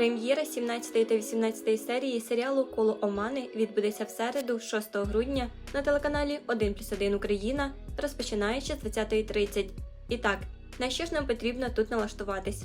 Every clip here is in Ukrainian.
Прем'єра 17 та 18 серії серіалу Коло Омани відбудеться в середу, 6 грудня, на телеканалі 1 плюс 1 Україна, розпочинаючи з 20.30. І так, на що ж нам потрібно тут налаштуватись?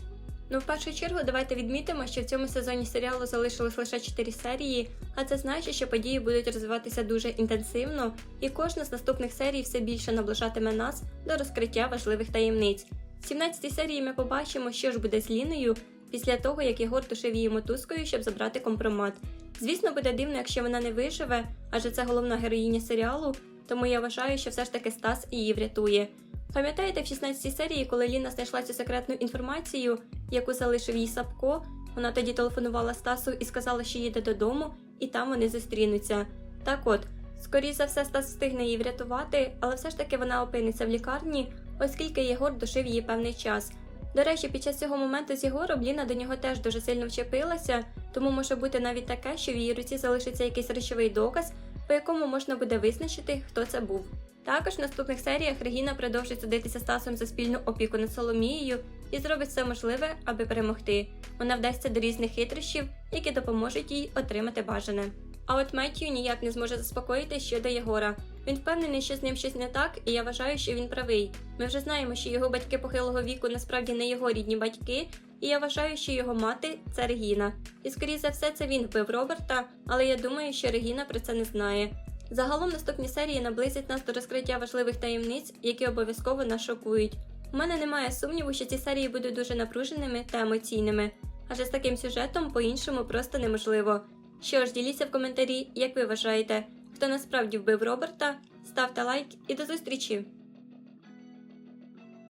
Ну, в першу чергу, давайте відмітимо, що в цьому сезоні серіалу залишилось лише 4 серії, а це значить, що події будуть розвиватися дуже інтенсивно, і кожна з наступних серій все більше наближатиме нас до розкриття важливих таємниць. В 17 серії ми побачимо, що ж буде з Ліною після того, як Єгор тушив її мотузкою, щоб забрати компромат. Звісно, буде дивно, якщо вона не виживе, адже це головна героїня серіалу, тому я вважаю, що все ж таки Стас її врятує. Пам'ятаєте, в 16 серії, коли Ліна знайшла цю секретну інформацію, яку залишив їй Сапко, вона тоді телефонувала Стасу і сказала, що їде додому, і там вони зустрінуться. Так от, скоріше за все, Стас встигне її врятувати, але все ж таки вона опиниться в лікарні, оскільки Єгор душив її певний час. До речі, під час цього моменту з Єгором Ліна до нього теж дуже сильно вчепилася, тому може бути навіть таке, що в її руці залишиться якийсь речовий доказ, по якому можна буде визначити, хто це був. Також в наступних серіях Регіна продовжить судитися Стасом за спільну опіку над Соломією і зробить все можливе, аби перемогти. Вона вдасться до різних хитрощів, які допоможуть їй отримати бажане. А от Меттію ніяк не зможе заспокоїти щодо Єгора. Він впевнений, що з ним щось не так, і я вважаю, що він правий. Ми вже знаємо, що його батьки похилого віку насправді не його рідні батьки, і я вважаю, що його мати це Регіна. І скоріше за все, це він вбив Роберта, але я думаю, що Регіна про це не знає. Загалом наступні серії наблизять нас до розкриття важливих таємниць, які обов'язково нас шокують. У мене немає сумніву, що ці серії будуть дуже напруженими та емоційними, адже з таким сюжетом по-іншому просто неможливо. Що ж, діліться в коментарі, як ви вважаєте, хто насправді вбив Роберта, ставте лайк і до зустрічі!